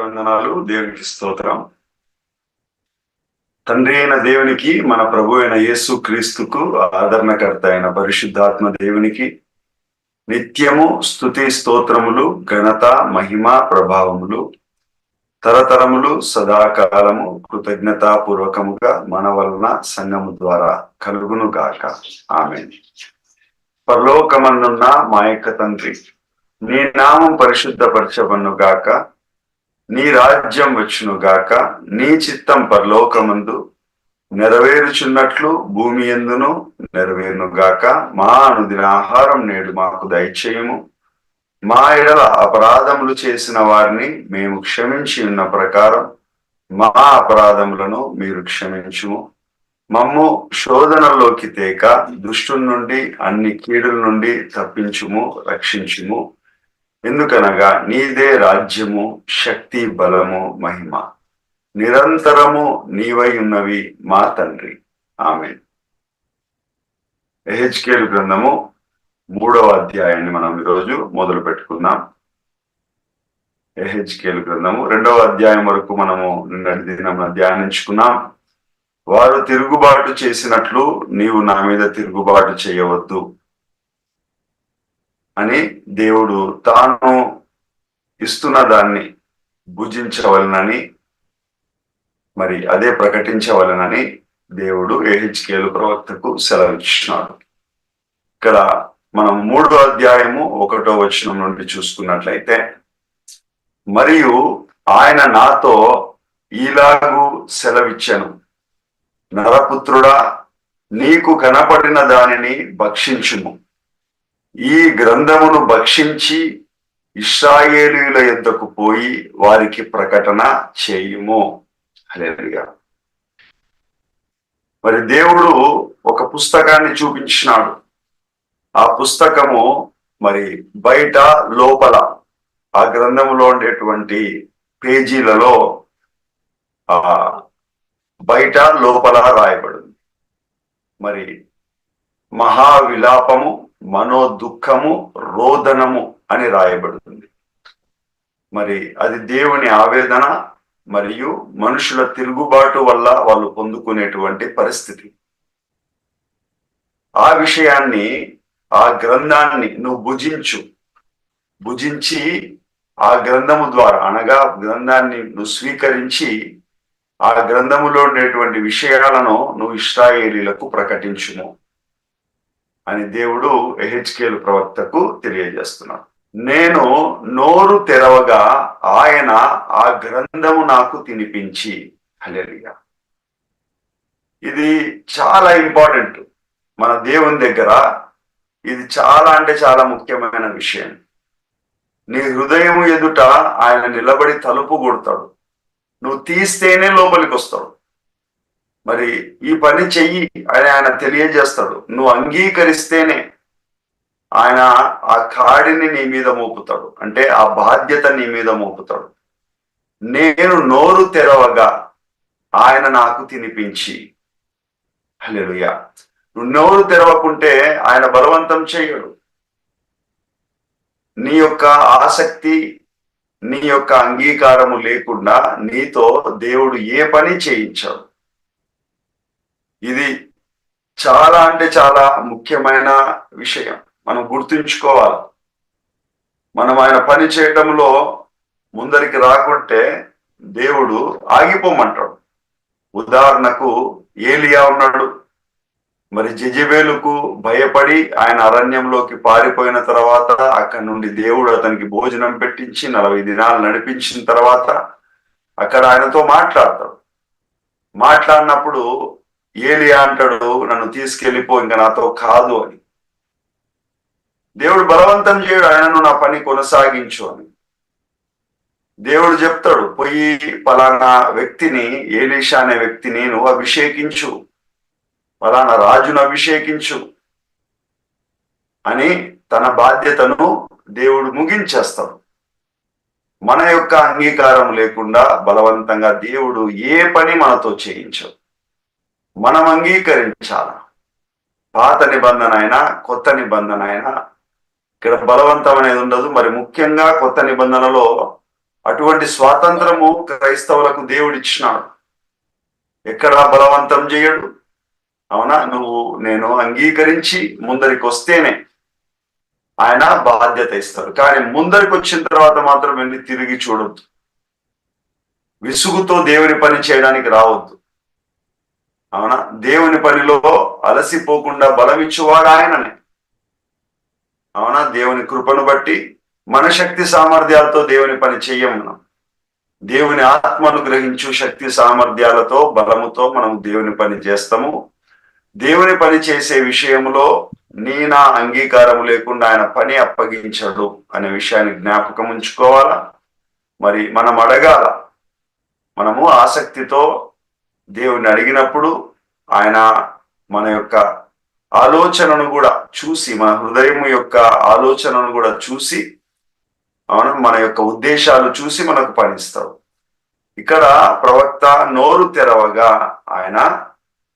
వందనాలు దేవునికి స్తోత్రం. తండ్రి అయిన దేవునికి మన ప్రభు అయిన యేసు క్రీస్తుకు ఆదరణకర్త అయిన పరిశుద్ధాత్మ దేవునికి నిత్యము స్తుతి స్తోత్రములు ఘనత మహిమ ప్రభావములు తరతరములు సదాకాలము కృతజ్ఞతాపూర్వకముగా మన వలన సంఘము ద్వారా కలుగును గాక ఆమె పరలోకమన్నున్న మా యొక్క తండ్రి నీ నామం పరిశుద్ధపరచబన్ను గాక నీ రాజ్యం వచ్చును గాక నీ చిత్తం పరలోకమందు నెరవేరుచున్నట్లు భూమి ఎందును నెరవేరును గాక. మా అనుదిన ఆహారం నేడు మాకు దయచేయము. మా ఎడల అపరాధములు చేసిన వారిని మేము క్షమించి ఉన్న ప్రకారం మా అపరాధములను మీరు క్షమించుము. మమ్ము శోధనలోకి తేక దుష్టు నుండి అన్ని కీడుల నుండి తప్పించుము రక్షించుము. ఎందుకనగా నీదే రాజ్యము శక్తి బలము మహిమ. నిరంతరము నీవై ఉన్నవి మా తండ్రి. ఆమె ఎహెచ్కేల్ గ్రంథము మూడవ అధ్యాయాన్ని మనం ఈరోజు మొదలు పెట్టుకుందాం. ఎహెచ్కేల్ గ్రంథము రెండవ అధ్యాయం వరకు మనము నిన్నటి దినం ధ్యానించుకున్నాం. వారు తిరుగుబాటు చేసినట్లు నీవు నా మీద తిరుగుబాటు చేయవద్దు. అని దేవుడు తాను ఇస్తున్న దాన్ని భుజించవలనని మరి అదే ప్రకటించవలనని దేవుడు ఏహెచ్కేలు ప్రవక్తకు సెలవిచ్చినాడు. ఇక్కడ మనం మూడో అధ్యాయము ఒకటో వచనం నుండి చూసుకున్నట్లయితే మరియు ఆయన నాతో ఈలాగు సెలవిచ్చాను. నరపుత్రుడా నీకు కనపడిన దానిని భక్షించుము. ఈ గ్రంథమును భక్షించి ఇస్రాయేలీల యొద్దకు పోయి వారికి ప్రకటన చేయుము. హల్లెలూయా. మరి దేవుడు ఒక పుస్తకాన్ని చూపించినాడు. ఆ పుస్తకము మరి బయట లోపల ఆ గ్రంథములో ఉండేటువంటి పేజీలలో ఆ బయట లోపల రాయబడింది. మరి మహావిలాపము మనో దుఃఖము రోదనము అని రాయబడుతుంది. మరి అది దేవుని ఆవేదన మరియు మనుషుల తిరుగుబాటు వల్ల వాళ్ళు పొందుకునేటువంటి పరిస్థితి. ఆ విషయాన్ని ఆ గ్రంథాన్ని నువ్వు భుజించు. భుజించి ఆ గ్రంథము ద్వారా అనగా గ్రంథాన్ని నువ్వు స్వీకరించి ఆ గ్రంథములో ఉండేటువంటి విషయాలను నువ్వు ఇస్రాయేలీలకు ప్రకటించుము. అని దేవుడు ఎహెచ్కేలు ప్రవక్తకు తెలియజేస్తున్నాడు. నేను నోరు తెరవగా ఆయన ఆ గ్రంథము నాకు తినిపించి. హలెలుగా ఇది చాలా ఇంపార్టెంట్. మన దేవుని దగ్గర ఇది చాలా అంటే చాలా ముఖ్యమైన విషయం. నీ హృదయం ఎదుట ఆయన నిలబడి తలుపు కొడతాడు. నువ్వు తీస్తేనే లోపలికి వస్తాడు. మరి ఈ పని చెయ్యి అని ఆయన తెలియజేస్తాడు. నువ్వు అంగీకరిస్తేనే ఆయన ఆ కాడిని నీ మీద మోపుతాడు. అంటే ఆ బాధ్యత నీ మీద మోపుతాడు. నేను నోరు తెరవగా ఆయన నాకు తినిపించి. హలెలుయా నువ్వు నోరు తెరవకుంటే ఆయన బలవంతం చేయడు. నీ యొక్క ఆసక్తి నీ యొక్క అంగీకారము లేకుండా నీతో దేవుడు ఏ పని చేయించాడు. ఇది చాలా అంటే చాలా ముఖ్యమైన విషయం. మనం గుర్తుంచుకోవాలి. మనం ఆయన పని చేయడంలో ముందరికి రాకుంటే దేవుడు ఆగిపోమంటాడు. ఉదాహరణకు ఏలియా ఉన్నాడు. మరి జజబేలుకు భయపడి ఆయన అరణ్యంలోకి పారిపోయిన తర్వాత అక్కడి నుండి దేవుడు అతనికి భోజనం పెట్టించి నలభై దినాలు నడిపించిన తర్వాత అక్కడ ఆయనతో మాట్లాడతాడు. మాట్లాడినప్పుడు ఏలియా అంటాడు నన్ను తీసుకెళ్ళిపో ఇంకా నాతో కాదు అని. దేవుడు బలవంతం చేయడు ఆయనను నా పని కొనసాగించు అని. దేవుడు చెప్తాడు పోయి పలానా వ్యక్తిని ఏలీషా అనే వ్యక్తిని నువ్వు అభిషేకించు. పలానా రాజును అభిషేకించు అని తన బాధ్యతను దేవుడు ముగించేస్తాడు. మన యొక్క అంగీకారం లేకుండా బలవంతంగా దేవుడు ఏ పని మనతో చేయించడు. మనం అంగీకరించాల? పాత నిబంధన అయినా కొత్త నిబంధన అయినా ఇక్కడ బలవంతం అనేది ఉండదు. మరి ముఖ్యంగా కొత్త నిబంధనలో అటువంటి స్వాతంత్రము క్రైస్తవులకు దేవుడు ఇచ్చినాడు. ఎక్కడా బలవంతం చేయడు? అవునా? నువ్వు నేను అంగీకరించి ముందరికి వస్తేనే ఆయన బాధ్యత ఇస్తారు కానీ ముందరికి వచ్చిన తర్వాత మాత్రం వెళ్ళి తిరిగి చూడొద్దు. విసుగుతో దేవుని పని చేయడానికి రావద్దు. అవునా? దేవుని పనిలో అలసిపోకుండా బలమిచ్చువాడు ఆయననే. అవునా? దేవుని కృపను బట్టి మన శక్తి సామర్థ్యాలతో దేవుని పని చెయ్యం మనం దేవుని ఆత్మను గ్రహించు శక్తి సామర్థ్యాలతో బలముతో మనం దేవుని పని చేస్తాము. దేవుని పని చేసే విషయంలో నీ నా అంగీకారం లేకుండా ఆయన పని అప్పగించడు అనే విషయాన్ని జ్ఞాపకం ఉంచుకోవాలా? మరి మనం అడగాల? మనము ఆసక్తితో దేవుని అడిగినప్పుడు ఆయన మన యొక్క ఆలోచనను కూడా చూసి మన హృదయం యొక్క ఆలోచనను కూడా చూసి అవును? మన యొక్క ఉద్దేశాలు చూసి మనకు పనిస్తావు ఇక్కడ ప్రవక్త నోరు తెరవగా ఆయన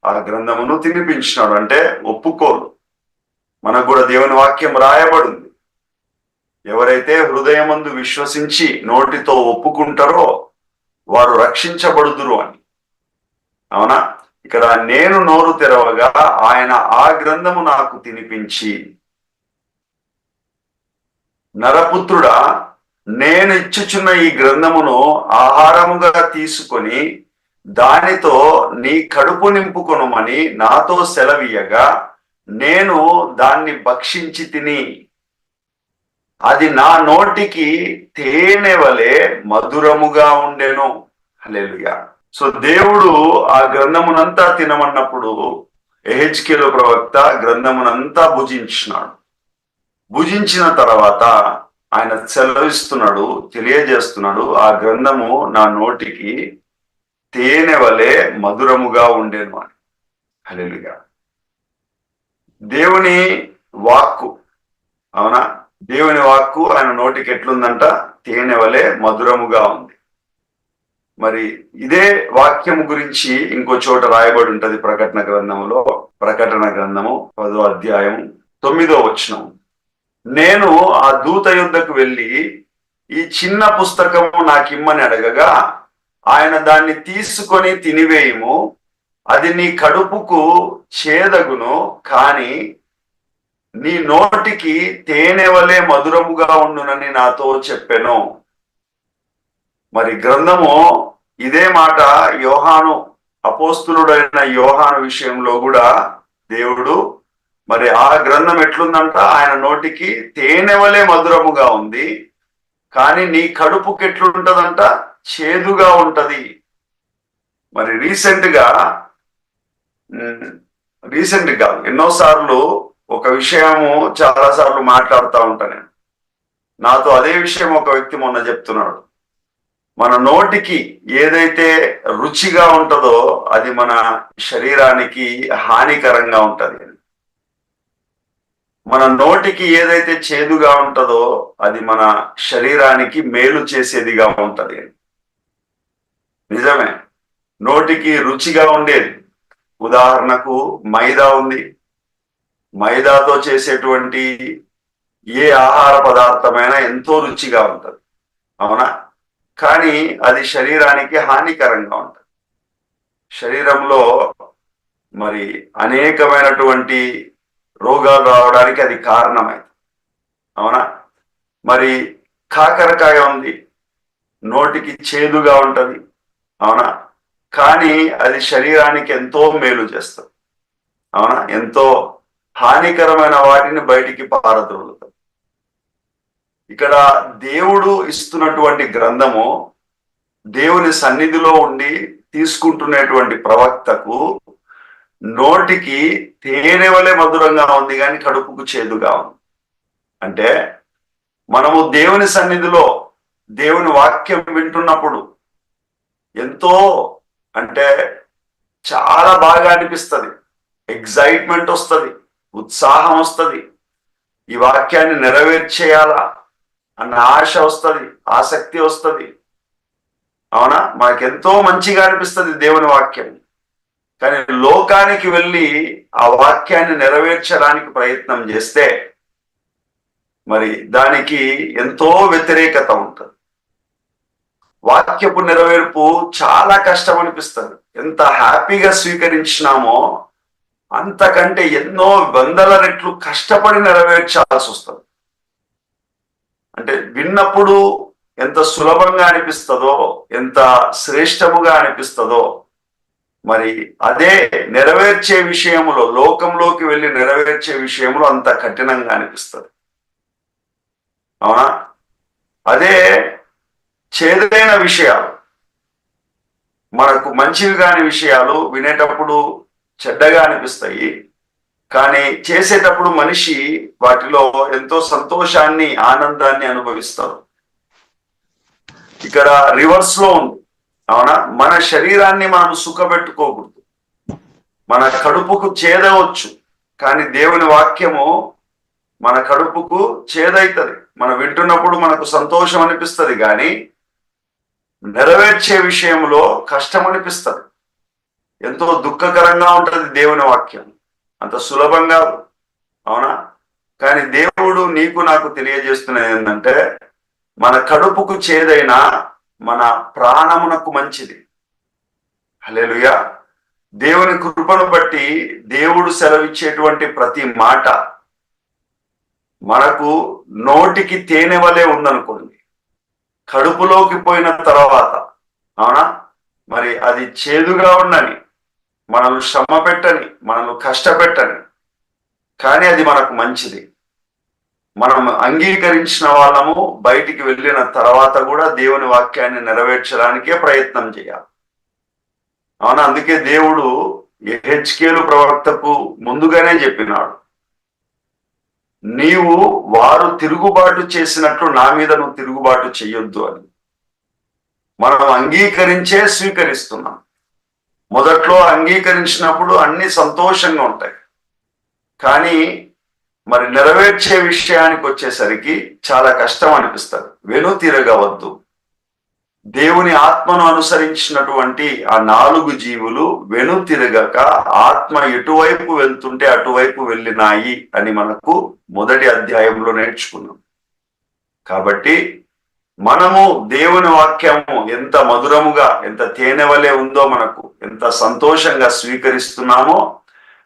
ఆ గ్రంథమును తినిపించినాడు. అంటే ఒప్పుకోరు. మనకు కూడా దేవుని వాక్యం రాయబడింది. ఎవరైతే హృదయమందు విశ్వసించి నోటితో ఒప్పుకుంటారో వారు రక్షించబడుదురు అని. అవునా? ఇక్కడ నేను నోరు తెరవగా ఆయన ఆ గ్రంథము నాకు తినిపించి. నరపుత్రుడా నేను ఇచ్చుచున్న ఈ గ్రంథమును ఆహారముగా తీసుకొని దానితో నీ కడుపు నింపుకొనుమని నాతో సెలవీయగా నేను దాన్ని భక్షించి తిని. అది నా నోటికి తేనె వలె మధురముగా ఉండెను. హలేలుగా సో దేవుడు ఆ గ్రంథమునంతా తినమన్నప్పుడు ఎహెచ్కేలో ప్రవక్త గ్రంథమునంతా భుజించినాడు. భుజించిన తర్వాత ఆయన సెలవిస్తున్నాడు తెలియజేస్తున్నాడు ఆ గ్రంథము నా నోటికి తేనె వలె మధురముగా ఉండేను అని. హల్లెలూయా. దేవుని వాక్కు అవునా? దేవుని వాక్కు ఆయన నోటికి ఎట్లుందంట? తేనె వలె మధురముగా ఉంది. మరి ఇదే వాక్యం గురించి ఇంకో చోట రాయబడి ఉంటది ప్రకటన గ్రంథములో ప్రకటన గ్రంథము పదో అధ్యాయం తొమ్మిదో వచనం. నేను ఆ దూత యుద్ధకు వెళ్ళి ఈ చిన్న పుస్తకము నాకిమ్మని అడగగా ఆయన దాన్ని తీసుకొని తినివేయము అది నీ కడుపుకు చేదగును కానీ నీ నోటికి తేనె వలె మధురముగా ఉండునని నాతో చెప్పెను. మరి గ్రంథము ఇదే మాట యోహాను అపోస్తులుడైన యోహాను విషయంలో కూడా దేవుడు మరి ఆ గ్రంథం ఎట్లుందంట? ఆయన నోటికి తేనె వలె మధురముగా ఉంది. కానీ నీ కడుపుకి ఎట్లుంటదంట చేదుగా ఉంటది. మరి రీసెంట్గా రీసెంట్గా ఎన్నోసార్లు ఒక విషయము చాలా సార్లు మాట్లాడుతూ ఉంటా నేను. నాతో అదే విషయం ఒక వ్యక్తి మొన్న చెప్తున్నాడు. మన నోటికి ఏదైతే రుచిగా ఉంటుందో అది మన శరీరానికి హానికరంగా ఉంటది. మన నోటికి ఏదైతే చేదుగా ఉంటుందో అది మన శరీరానికి మేలు చేసేదిగా ఉంటది. నిజమే. నోటికి రుచిగా ఉండేది. ఉదాహరణకు మైదా ఉంది. మైదాతో చేసేటువంటి ఏ ఆహార పదార్థమైనా ఎంతో రుచిగా ఉంటుంది. అవునా? కానీ అది శరీరానికి హానికరంగా ఉంటుంది. శరీరంలో మరి అనేకమైనటువంటి రోగాలు రావడానికి అది కారణమైంది. అవునా? మరి కాకరకాయ ఉంది. నోటికి చేదుగా ఉంటుంది. అవునా? కానీ అది శరీరానికి ఎంతో మేలు చేస్తుంది. అవునా? ఎంతో హానికరమైన వాటిని బయటికి పారద్రోలుతుంది. ఇక్కడ దేవుడు ఇస్తున్నటువంటి గ్రంథము దేవుని సన్నిధిలో ఉండి తీసుకుంటున్నటువంటి ప్రవక్తకు నోటికి తేనె వలె మధురంగా ఉంది కానీ కడుపుకు చేదుగా ఉంది. అంటే మనము దేవుని సన్నిధిలో దేవుని వాక్యం వింటున్నప్పుడు ఎంతో అంటే చాలా బాగా అనిపిస్తుంది. ఎగ్జైట్మెంట్ వస్తుంది ఉత్సాహం వస్తుంది. ఈ వాక్యాన్ని నెరవేర్చేయాలా? అన్న ఆశ వస్తుంది ఆసక్తి వస్తుంది. అవునా? మనకెంతో మంచిగా అనిపిస్తుంది దేవుని వాక్యం. కానీ లోకానికి వెళ్ళి ఆ వాక్యాన్ని నెరవేర్చడానికి ప్రయత్నం చేస్తే మరి దానికి ఎంతో వ్యతిరేకత ఉంటుంది. వాక్యపు నెరవేర్పు చాలా కష్టం అనిపిస్తుంది. ఎంత హ్యాపీగా స్వీకరించినామో అంతకంటే ఎన్నో వందల రెట్లు కష్టపడి నెరవేర్చాల్సి వస్తుంది. అంటే విన్నప్పుడు ఎంత సులభంగా అనిపిస్తుందో ఎంత శ్రేష్టముగా అనిపిస్తుందో మరి అదే నెరవేర్చే విషయంలో లోకంలోకి వెళ్ళి నెరవేర్చే విషయంలో అంత కఠినంగా అనిపిస్తుంది. అవునా? అదే చేదైన విషయాలు మనకు మంచివి కాని విషయాలు వినేటప్పుడు చెడ్డగా అనిపిస్తాయి. కానీ చేసేటప్పుడు మనిషి వాటిలో ఎంతో సంతోషాన్ని ఆనందాన్ని అనుభవిస్తారు ఇక్కడ రివర్స్లో ఉంది. అవునా? మన శరీరాన్ని మనం సుఖపెట్టుకోకూడదు. మన కడుపుకు చేదవచ్చు కానీ దేవుని వాక్యము మన కడుపుకు చేదైతుంది. మనం వింటున్నప్పుడు మనకు సంతోషం అనిపిస్తుంది కానీ నెరవేర్చే విషయంలో కష్టం అనిపిస్తుంది. ఎంతో దుఃఖకరంగా ఉంటుంది దేవుని వాక్యం. అంత సులభంగా అవునా? కానీ దేవుడు నీకు నాకు తెలియజేస్తున్నది ఏంటంటే మన కడుపుకు చేదైన మన ప్రాణమునకు మంచిది. హలేలుయా దేవుని కృపను బట్టి దేవుడు సెలవిచ్చేటువంటి ప్రతి మాట మనకు నోటికి తేనె వలె ఉందనుకోండి. కడుపులోకి పోయిన తర్వాత అవునా? మరి అది చేదుగా ఉండని మనల్ని శ్రమ పెట్టని మనల్ని కష్టపెట్టని. కానీ అది మనకు మంచిది. మనం అంగీకరించిన వాళ్ళము బయటికి వెళ్ళిన తర్వాత కూడా దేవుని వాక్యాన్ని నెరవేర్చడానికే ప్రయత్నం చేయాలి. అవునా? అందుకే దేవుడు హెచ్కేలు ప్రవక్తకు ముందుగానే చెప్పినాడు. నీవు వారు తిరుగుబాటు చేసినట్లు నా మీద నువ్వు తిరుగుబాటు చెయ్యొద్దు అని. మనం అంగీకరించే స్వీకరిస్తున్నాం. మొదట్లో అంగీకరించినప్పుడు అన్ని సంతోషంగా ఉంటాయి. కానీ మరి నెరవేర్చే విషయానికి వచ్చేసరికి చాలా కష్టం అనిపిస్తుంది. వెను తిరగవద్దు. దేవుని ఆత్మను అనుసరించినటువంటి ఆ నాలుగు జీవులు వెను తిరగక ఆత్మ ఎటువైపు వెళ్తుంటే అటువైపు వెళ్ళినాయి అని మనకు మొదటి అధ్యాయంలో నేర్చుకున్నాం. కాబట్టి మనము దేవుని వాక్యము ఎంత మధురముగా ఎంత తేనె వలె ఉందో మనకు ఎంత సంతోషంగా స్వీకరిస్తున్నామో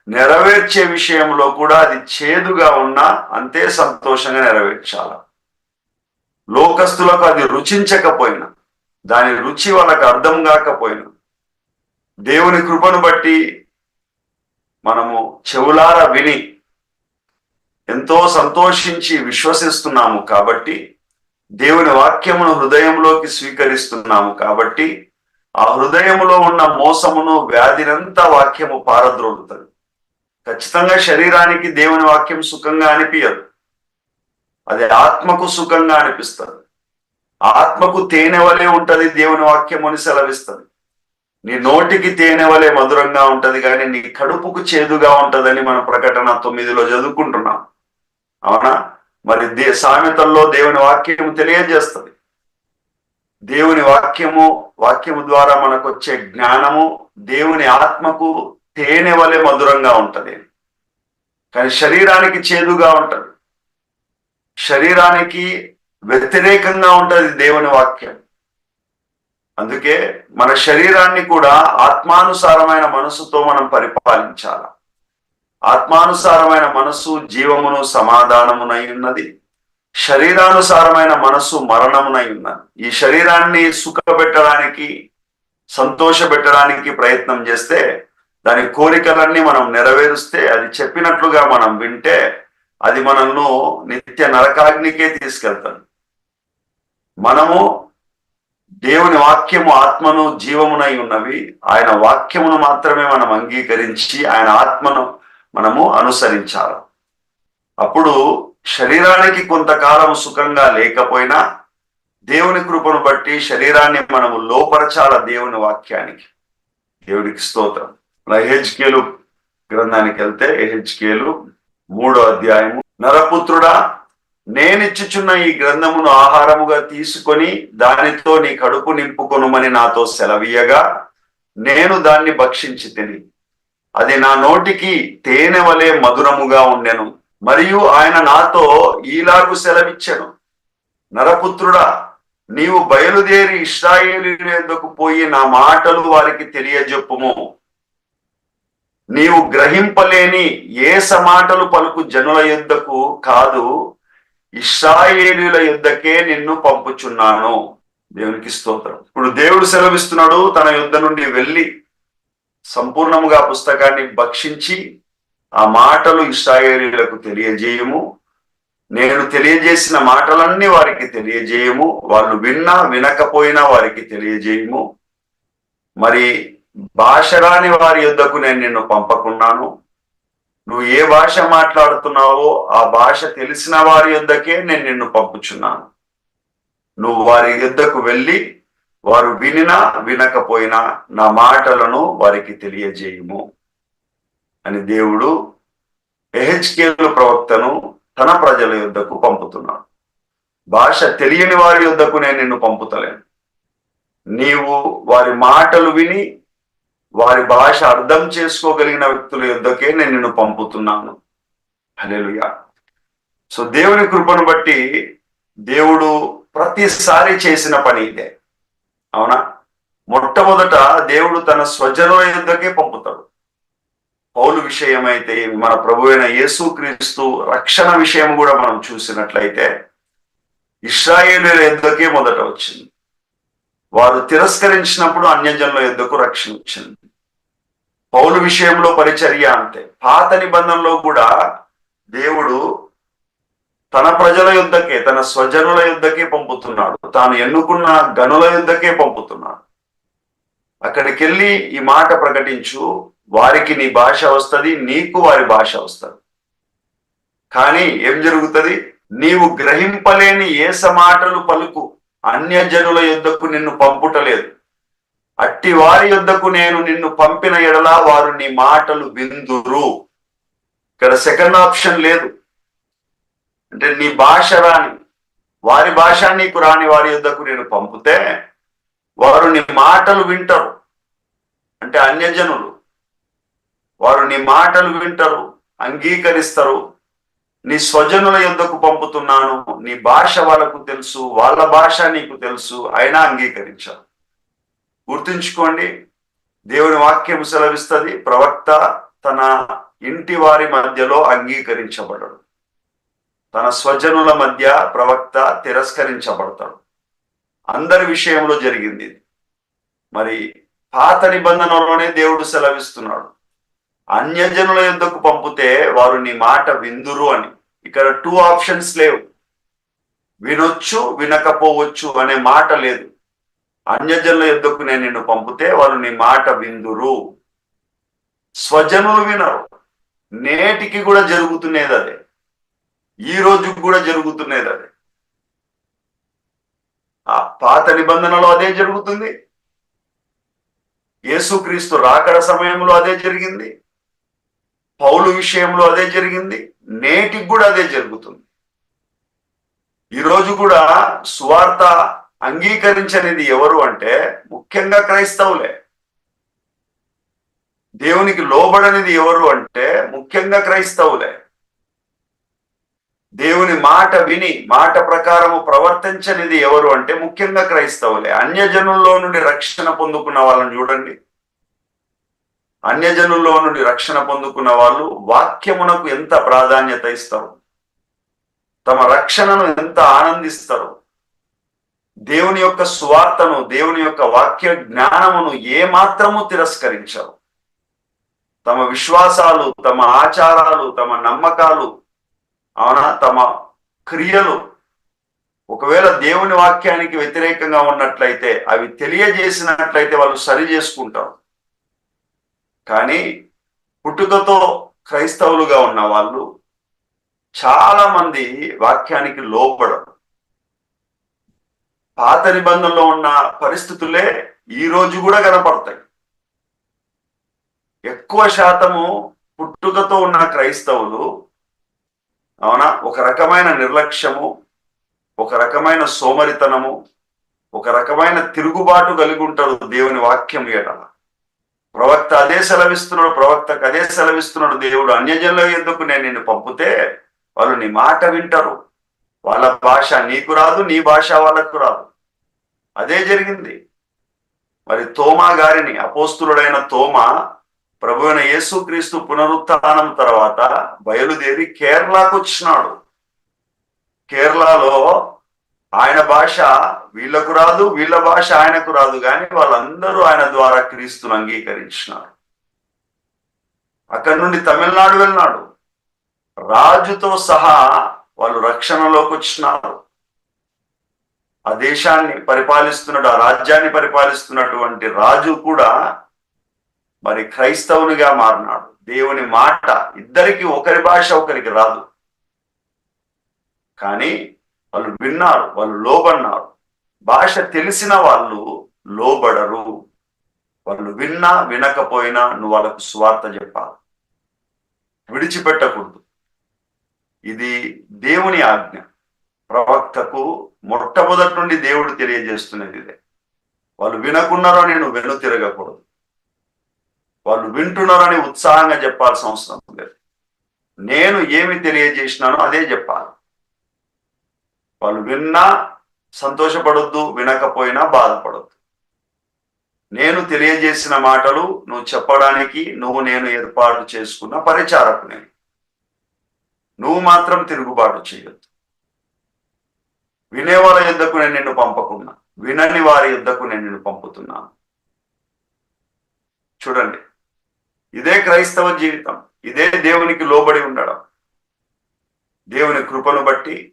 నెరవేర్చే విషయంలో కూడా అది చేదుగా ఉన్నా అంతే సంతోషంగా నెరవేర్చాల. లోకస్తులకు అది రుచించకపోయినా దాని రుచి వాళ్ళకు అర్థం కాకపోయినా దేవుని కృపను బట్టి మనము చెవులార విని ఎంతో సంతోషించి విశ్వసిస్తున్నాము కాబట్టి దేవుని వాక్యమును హృదయంలోకి స్వీకరిస్తున్నాము కాబట్టి ఆ హృదయంలో ఉన్న మోసమును వ్యాధినంతా వాక్యము పారద్రోలుతుంది. ఖచ్చితంగా శరీరానికి దేవుని వాక్యం సుఖంగా అనిపించదు అది ఆత్మకు సుఖంగా అనిపిస్తుంది. ఆత్మకు తేనె వలె ఉంటది దేవుని వాక్యం అని సెలవిస్తుంది. నీ నోటికి తేనె వలె మధురంగా ఉంటది కానీ నీ కడుపుకు చేదుగా ఉంటదని మన ప్రకటన తొమ్మిదిలో చదువుకుంటున్నాం. అవునా? మరి దే సామెతల్లో దేవుని వాక్యం తెలియజేస్తుంది. దేవుని వాక్యము వాక్యము ద్వారా మనకు వచ్చే జ్ఞానము దేవుని ఆత్మకు తేనె వలె మధురంగా ఉంటుంది. కానీ శరీరానికి చేదుగా ఉంటుంది. శరీరానికి వ్యతిరేకంగా ఉంటుంది దేవుని వాక్యం. అందుకే మన శరీరాన్ని కూడా ఆత్మానుసారమైన మనసుతో మనం పరిపాలించాలా? ఆత్మానుసారమైన మనస్సు జీవమును సమాధానమునై ఉన్నది. శరీరానుసారమైన మనస్సు మరణమునై ఉన్నది. ఈ శరీరాన్ని సుఖపెట్టడానికి సంతోష పెట్టడానికి ప్రయత్నం చేస్తే దాని కోరికలన్నీ మనం నెరవేరుస్తే అది చెప్పినట్లుగా మనం వింటే అది మనల్ని నిత్య నరకాగ్నికే తీసుకెళ్తాను మనము దేవుని వాక్యము ఆత్మను జీవమునై ఉన్నవి. ఆయన వాక్యమును మాత్రమే మనం అంగీకరించి ఆయన ఆత్మను మనము అనుసరించాలి. అప్పుడు శరీరానికి కొంతకాలం సుఖంగా లేకపోయినా దేవుని కృపను బట్టి శరీరాన్ని మనము లోపరచాల దేవుని వాక్యానికి. దేవునికి స్తోత్రం. హెచ్కేలు గ్రంథానికి వెళ్తే హెచ్కేలు మూడో అధ్యాయము. నరపుత్రుడా నేనిచ్చుచున్న ఈ గ్రంథమును ఆహారముగా తీసుకొని దానితో నీ కడుపు నింపుకొనుమని నాతో సెలవీయగా నేను దాన్ని భక్షించి తిని అది నా నోటికి తేనె వలె మధురముగా ఉండెను మరియు ఆయన నాతో ఈలాగు సెలవిచ్చెను. నరపుత్రుడా నీవు బయలుదేరి ఇస్రాయేలు పోయి నా మాటలు వారికి తెలియజెప్పుము. నీవు గ్రహింపలేని ఏ సమాటలు పలుకు జనుల యుద్ధకు కాదు ఇస్రాయేలీల యుద్ధకే నిన్ను పంపుచున్నాను. దేవునికి స్తోత్రం. ఇప్పుడు దేవుడు సెలవిస్తున్నాడు తన యుద్ధ నుండి వెళ్ళి సంపూర్ణముగా పుస్తకాన్ని భక్షించి ఆ మాటలు ఇస్రాయేలీలకు తెలియజేయము. నేను తెలియజేసిన మాటలన్నీ వారికి తెలియజేయము. వాళ్ళు విన్నా వినకపోయినా వారికి తెలియజేయము. మరి భాష రాని వారి యుద్ధకు నేను నిన్ను పంపకున్నాను. నువ్వు ఏ భాష మాట్లాడుతున్నావో ఆ భాష తెలిసిన వారి యుద్ధకే నేను నిన్ను పంపుచున్నాను. నువ్వు వారి యుద్ధకు వెళ్ళి వారు వినినా వినకపోయినా నా మాటలను వారికి తెలియజేయము. అని దేవుడు ఎహెచ్కేలు ప్రవక్తను తన ప్రజల యుద్ధకు పంపుతున్నాడు. భాష తెలియని వారి యుద్ధకు నేను నిన్ను పంపుతలేను. నీవు వారి మాటలు విని వారి భాష అర్థం చేసుకోగలిగిన వ్యక్తుల యుద్ధకే నేను నిన్ను పంపుతున్నాను. హలేలుయా సో దేవుని కృపను బట్టి దేవుడు ప్రతిసారి చేసిన పని ఇదే. అవునా? మొట్టమొదట దేవుడు తన స్వజనుల యుద్ధకే పంపుతాడు. పౌలు విషయం అయితే మన ప్రభు అయిన యేసు క్రీస్తు రక్షణ విషయం కూడా మనం చూసినట్లయితే ఇస్రాయేలీల యుద్ధకే మొదట వచ్చింది. వారు తిరస్కరించినప్పుడు అన్యజనుల యుద్ధకు రక్షణ వచ్చింది. పౌలు విషయంలో పరిచర్య అంతే పాత నిబంధనలో కూడా దేవుడు తన ప్రజల యుద్ధకే తన స్వజనుల యుద్ధకే పంపుతున్నాడు. తాను ఎన్నుకున్న గనుల యుద్ధకే పంపుతున్నాడు. అక్కడికి వెళ్ళి ఈ మాట ప్రకటించు వారికి నీ భాష వస్తుంది నీకు వారి భాష వస్తుంది. కానీ ఏం జరుగుతుంది? నీవు గ్రహింపలేని ఏస మాటలు పలుకు. అన్యజనుల యుద్ధకు నిన్ను పంపుటలేదు. అట్టి వారి యుద్ధకు నేను నిన్ను పంపిన ఎడలా వారు నీ మాటలు విందురు. ఇక్కడ సెకండ్ ఆప్షన్ లేదు. అంటే నీ భాష రాని వారి భాష నీకు రాని వారి యుద్ధకు నేను పంపితే వారు నీ మాటలు వింటారు. అంటే అన్యజనులు వారు నీ మాటలు వింటారు అంగీకరిస్తారు. నీ స్వజనుల యుద్ధకు పంపుతున్నాను నీ భాష వాళ్ళకు తెలుసు వాళ్ళ భాష నీకు తెలుసు అయినా అంగీకరించారు. గుర్తుంచుకోండి దేవుని వాక్యం సెలవిస్తుంది ప్రవక్త తన ఇంటి వారి మధ్యలో అంగీకరించబడడు. తన స్వజనుల మధ్య ప్రవక్త తిరస్కరించబడతాడు. అందరి విషయంలో జరిగింది ఇది. మరి పాత నిబంధనలోనే దేవుడు సెలవిస్తున్నాడు. అన్యజనుల యుద్ధకు పంపితే వారు నీ మాట విందురు అని. ఇక్కడ టూ ఆప్షన్స్ లేవు. వినొచ్చు వినకపోవచ్చు అనే మాట లేదు. అన్యజనుల యుద్ధకు నేను నిన్ను పంపితే వారు నీ మాట విందురు. స్వజనులు వినరు. నేటికి కూడా జరుగుతున్నది అదే. ఈ రోజు కూడా జరుగుతున్నది అది. ఆ పాత నిబంధనలో అదే జరుగుతుంది. యేసుక్రీస్తు రాకడ సమయంలో అదే జరిగింది. పౌలు విషయంలో అదే జరిగింది. నేటికి కూడా అదే జరుగుతుంది. ఈరోజు కూడా సువార్త అంగీకరించనిది ఎవరు అంటే ముఖ్యంగా క్రైస్తవులే. దేవునికి లోబడనిది ఎవరు అంటే ముఖ్యంగా క్రైస్తవులే. దేవుని మాట విని మాట ప్రకారము ప్రవర్తించనిది ఎవరు అంటే ముఖ్యంగా క్రైస్తవులే. అన్యజనుల్లో నుండి రక్షణ పొందుకున్న వాళ్ళని చూడండి. అన్యజనుల్లో నుండి రక్షణ పొందుకున్న వాళ్ళు వాక్యమునకు ఎంత ప్రాధాన్యత ఇస్తారు? తమ రక్షణను ఎంత ఆనందిస్తారు? దేవుని యొక్క స్వార్థను దేవుని యొక్క వాక్య జ్ఞానమును ఏ మాత్రము తిరస్కరించరు. తమ విశ్వాసాలు తమ ఆచారాలు తమ నమ్మకాలు అవునా? తమ క్రియలు ఒకవేళ దేవుని వాక్యానికి వ్యతిరేకంగా ఉన్నట్లయితే అవి తెలియజేసినట్లయితే వాళ్ళు సరి చేసుకుంటారు. కానీ పుట్టుకతో క్రైస్తవులుగా ఉన్న వాళ్ళు చాలా మంది వాక్యానికి లోపడరు పాత నిబంధనలో ఉన్న పరిస్థితులే ఈ రోజు కూడా కనపడతాయి. ఎక్కువ శాతము పుట్టుకతో ఉన్న క్రైస్తవులు అవునా? ఒక రకమైన నిర్లక్ష్యము ఒక రకమైన సోమరితనము ఒక రకమైన తిరుగుబాటు కలిగి ఉంటారు దేవుని వాక్యం ఎడల. ప్రవక్త అదే సెలవిస్తున్నాడు ప్రవక్తకు అదే సెలవిస్తున్నాడు దేవుడు అన్యజనుల ఎందుకు నేను నిన్ను పంపితే వాళ్ళు నీ మాట వింటారు. వాళ్ళ భాష నీకు రాదు నీ భాష వాళ్ళకు రాదు. అదే జరిగింది. మరి తోమా గారిని అపోస్తులుడైన తోమా ప్రభు అయిన యేసుక్రీస్తు పునరుత్థానం తర్వాత బయలుదేరి కేరళకు వచ్చినాడు. కేరళలో ఆయన భాష వీళ్ళకు రాదు వీళ్ళ భాష ఆయనకు రాదు కానీ వాళ్ళందరూ ఆయన ద్వారా క్రీస్తును అంగీకరించినారు. అక్కడి నుండి తమిళనాడు వెళ్ళినాడు. రాజుతో సహా వాళ్ళు రక్షణలోకి వచ్చినారు. ఆ దేశాన్ని పరిపాలిస్తున్నట్టు ఆ రాజ్యాన్ని పరిపాలిస్తున్నటువంటి రాజు కూడా మరి క్రైస్తవునిగా మారినాడు. దేవుని మాట ఇద్దరికి ఒకరి భాష ఒకరికి రాదు. కానీ వాళ్ళు విన్నారు వాళ్ళు లోబన్నారు భాష తెలిసిన వాళ్ళు లోబడరు. వాళ్ళు విన్నా వినకపోయినా నువ్వు వాళ్ళకు స్వార్థ చెప్పాలి. విడిచిపెట్టకూడదు. ఇది దేవుని ఆజ్ఞ. ప్రవక్తకు మొట్టమొదటి నుండి దేవుడు తెలియజేస్తున్నది ఇదే. వాళ్ళు వినకున్నారో నేను వెను తిరగకూడదు వాళ్ళు వింటున్నారని ఉత్సాహంగా చెప్పాల్సిన అవసరం లేదు. నేను ఏమి తెలియజేసినానో అదే చెప్పాలి. వాళ్ళు విన్నా సంతోషపడొద్దు వినకపోయినా బాధపడొద్దు. నేను తెలియజేసిన మాటలు నువ్వు చెప్పడానికి నువ్వు నేను ఏర్పాటు చేసుకున్న పరిచారకునే నువ్వు మాత్రం తిరుగుబాటు చేయొద్దు. వినేవాళ్ళ యుద్ధకు నేను నిన్ను పంపకున్నా. వినని వారి యుద్ధకు నేను నిన్ను పంపుతున్నాను. చూడండి ఇదే క్రైస్తవ జీవితం. ఇదే దేవునికి లోబడి ఉండడం. దేవుని కృపను బట్టి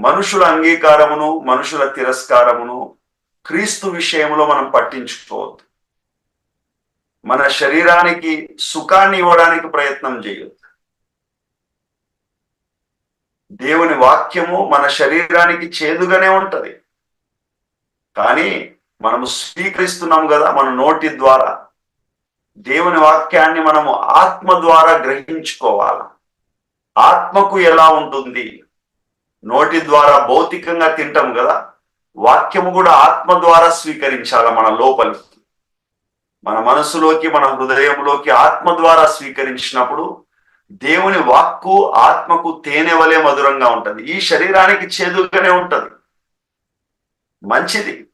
మనుషుల అంగీకారమును మనుషుల తిరస్కారమును క్రీస్తు విషయంలో మనం పట్టించుకోవద్దు. మన శరీరానికి సుఖాన్ని ఇవ్వడానికి ప్రయత్నం చేయొద్దు. దేవుని వాక్యము మన శరీరానికి చేదుగానే ఉంటది. కానీ మనము స్వీకరిస్తున్నాం కదా మన నోటి ద్వారా. దేవుని వాక్యాన్ని మనము ఆత్మ ద్వారా గ్రహించుకోవాలి? ఆత్మకు ఎలా ఉంటుంది? నోటి ద్వారా భౌతికంగా తింటాం కదా? వాక్యము కూడా ఆత్మ ద్వారా స్వీకరించాల మన లోపలికి? మన మనసులోకి మన హృదయంలోకి ఆత్మ ద్వారా స్వీకరించినప్పుడు దేవుని వాక్కు ఆత్మకు తేనె వలె మధురంగా ఉంటుంది. ఈ శరీరానికి చేదుగానే ఉంటుంది. మంచిది.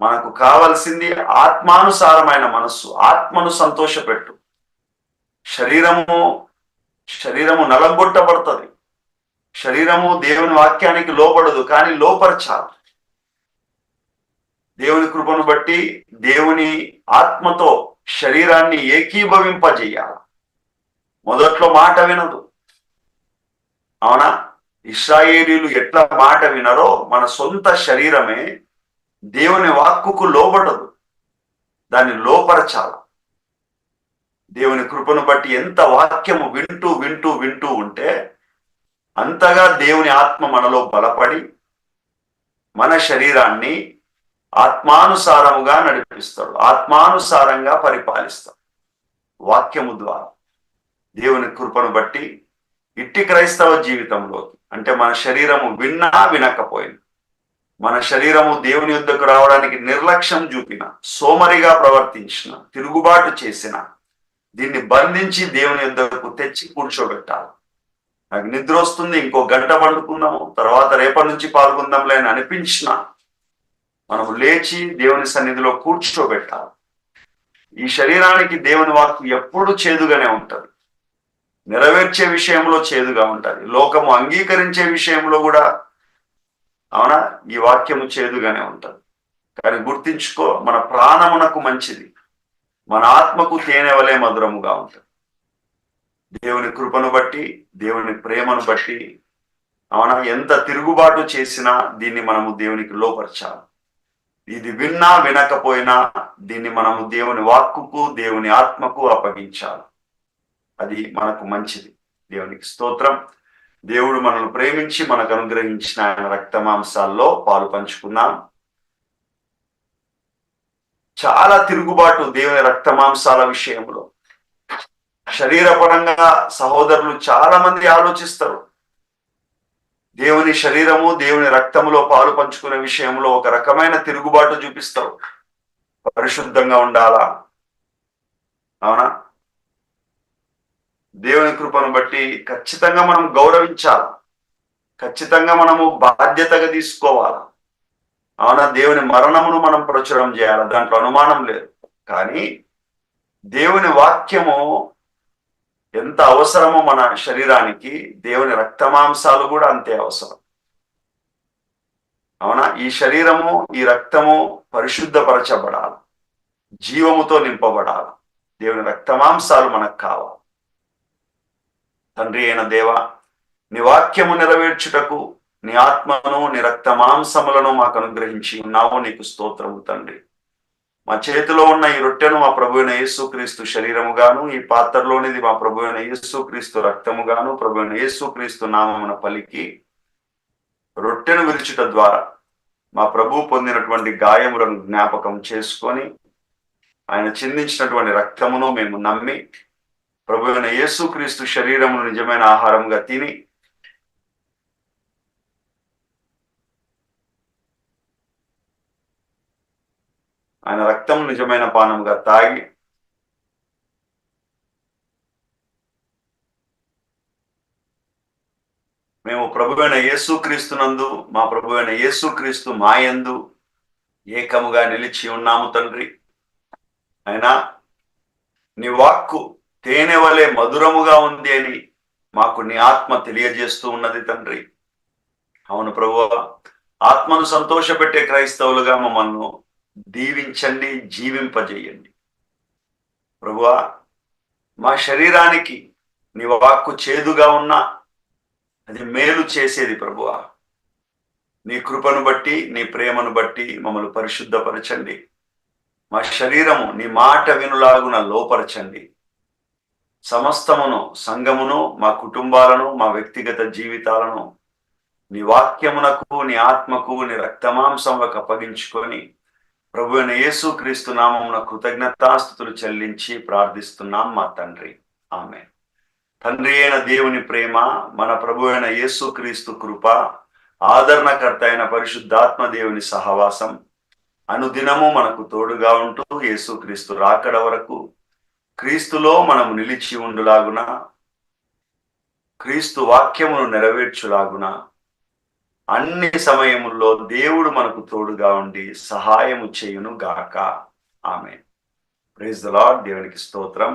మనకు కావలసింది ఆత్మానుసారమైన మనస్సు ఆత్మను సంతోషపెట్టు. శరీరము శరీరము నలంగొట్టబడుతుంది శరీరము దేవుని వాక్యానికి లోపడదు కానీ లోపరచాలి. దేవుని కృపను బట్టి దేవుని ఆత్మతో శరీరాన్ని ఏకీభవింపజేయాలి. మొదట్లో మాట వినదు. అవునా? ఇస్రాయేలీలు ఎట్లా మాట వినరో మన సొంత శరీరమే దేవుని వాక్కుకు లోబడదు. దాన్ని లోపరచాల. దేవుని కృపను బట్టి ఎంత వాక్యము వింటూ వింటూ వింటూ ఉంటే అంతగా దేవుని ఆత్మ మనలో బలపడి మన శరీరాన్ని ఆత్మానుసారముగా నడిపిస్తాడు. ఆత్మానుసారంగా పరిపాలిస్తాడు. వాక్యము ద్వారా. దేవుని కృపను బట్టి ఇట్టి క్రైస్తవ జీవితంలోకి అంటే మన శరీరము విన్నా వినకపోయినా మన శరీరము దేవుని యుద్ధకు రావడానికి నిర్లక్ష్యం చూపిన సోమరిగా ప్రవర్తించిన తిరుగుబాటు చేసిన దీన్ని బంధించి దేవుని యుద్ధకు తెచ్చి కూర్చోబెట్టాలి. నాకు నిద్ర వస్తుంది ఇంకో గంట పండుకుందాము తర్వాత రేపటి నుంచి పాల్గొందాంలే అని అనిపించిన మనము లేచి దేవుని సన్నిధిలో కూర్చోబెట్టాలి. ఈ శరీరానికి దేవుని వాక్కు ఎప్పుడు చేదుగానే ఉంటుంది. నెరవేర్చే విషయంలో చేదుగా ఉంటుంది. లోకము అంగీకరించే విషయంలో కూడా అవునా? ఈ వాక్యము చేదుగానే ఉంటది. కానీ గుర్తించుకో మన ప్రాణమునకు మంచిది. మన ఆత్మకు తేనెవలే మధురముగా ఉంటుంది. దేవుని కృపను బట్టి దేవుని ప్రేమను బట్టి అవునా? ఎంత తిరుగుబాటు చేసినా దీన్ని మనము దేవునికి లోపరచాలి. ఇది విన్నా వినకపోయినా దీన్ని మనము దేవుని వాక్కుకు దేవుని ఆత్మకు అప్పగించాలి. అది మనకు మంచిది. దేవునికి స్తోత్రం. దేవుడు మనల్ని ప్రేమించి మనకు అనుగ్రహించిన ఆయన రక్తమాంసాల్లో పాలు పంచుకున్నాం. చాలా తిరుగుబాటు దేవుని రక్తమాంసాల విషయంలో. శరీరపరంగా సహోదరులు చాలా మంది ఆలోచిస్తారు. దేవుని శరీరము దేవుని రక్తములో పాలు పంచుకునే విషయంలో ఒక రకమైన తిరుగుబాటు చూపిస్తారు. పరిశుద్ధంగా ఉండాలా? అవునా? దేవుని కృపను బట్టి ఖచ్చితంగా మనం గౌరవించాలి? ఖచ్చితంగా మనము బాధ్యతగా తీసుకోవాలి? అవునా? దేవుని మరణమును మనం ప్రచురం చేయాలి? దాంట్లో అనుమానం లేదు. కానీ దేవుని వాక్యము ఎంత అవసరమో మన శరీరానికి దేవుని రక్తమాంసాలు కూడా అంతే అవసరం. అవునా? ఈ శరీరము ఈ రక్తము పరిశుద్ధపరచబడాలి. జీవముతో నింపబడాలి. దేవుని రక్తమాంసాలు మనకు కావాలి. తండ్రి అయిన దేవ నీ వాక్యము నెరవేర్చుటకు నీ ఆత్మను నీ రక్త మాంసములను మాకు అనుగ్రహించి ఉన్నావు నీకు స్తోత్రము తండ్రి. మా చేతిలో ఉన్న ఈ రొట్టెను మా ప్రభు అయిన యేసుక్రీస్తు శరీరముగాను ఈ పాత్రలోనిది మా ప్రభు అయిన యేసుక్రీస్తు రక్తముగాను ప్రభు అయిన యేసుక్రీస్తు నామమున పలికి రొట్టెను విరుచుట ద్వారా మా ప్రభు పొందినటువంటి గాయములను జ్ఞాపకం చేసుకొని ఆయన చిందించినటువంటి రక్తమును మేము నమ్మి ప్రభు అయిన యేసుక్రీస్తు శరీరమును నిజమైన ఆహారంగా తిని ఆయన రక్తం నిజమైన పానముగా తాగి మేము ప్రభువైన యేసుక్రీస్తునందు మా ప్రభువైన యేసుక్రీస్తు మాయందు ఏకముగా నిలిచి ఉన్నాము తండ్రి. అయినా నీ వాక్కు తేనె వలె మధురముగా ఉంది అని మాకు నీ ఆత్మ తెలియజేస్తూ ఉన్నది తండ్రి. అవును ప్రభు ఆత్మను సంతోషపెట్టే క్రైస్తవులుగా మమ్మల్ని దీవించండి జీవింపజేయండి. ప్రభువా మా శరీరానికి నీ వాక్కు చేదుగా ఉన్నా అది మేలు చేసేది ప్రభువా. నీ కృపను బట్టి నీ ప్రేమను బట్టి మమ్మల్ని పరిశుద్ధపరచండి. మా శరీరము నీ మాట వినులాగున లోపరచండి. సమస్తమును సంఘమును మా కుటుంబాలను మా వ్యక్తిగత జీవితాలను నీ వాక్యమునకు నీ ఆత్మకు నీ రక్తమాంసములకు అప్పగించుకొని ప్రభు అయిన యేసు క్రీస్తు నామమున కృతజ్ఞతాస్థుతులు చెల్లించి ప్రార్థిస్తున్నాం మా తండ్రి. ఆమె తండ్రి అయిన దేవుని ప్రేమ మన ప్రభు అయిన యేసు క్రీస్తు కృప ఆదరణకర్త అయిన పరిశుద్ధాత్మ దేవుని సహవాసం అనుదినము మనకు తోడుగా ఉంటూ యేసుక్రీస్తు రాకడ వరకు క్రీస్తులో మనము నిలిచి ఉండులాగున క్రీస్తు వాక్యమును నెరవేర్చులాగున అన్ని సమయముల్లో దేవుడు మనకు తోడుగా ఉండి సహాయము చేయును గాక ఆమె ప్రైజ్ ద లాడ్ దేవునికి స్తోత్రం.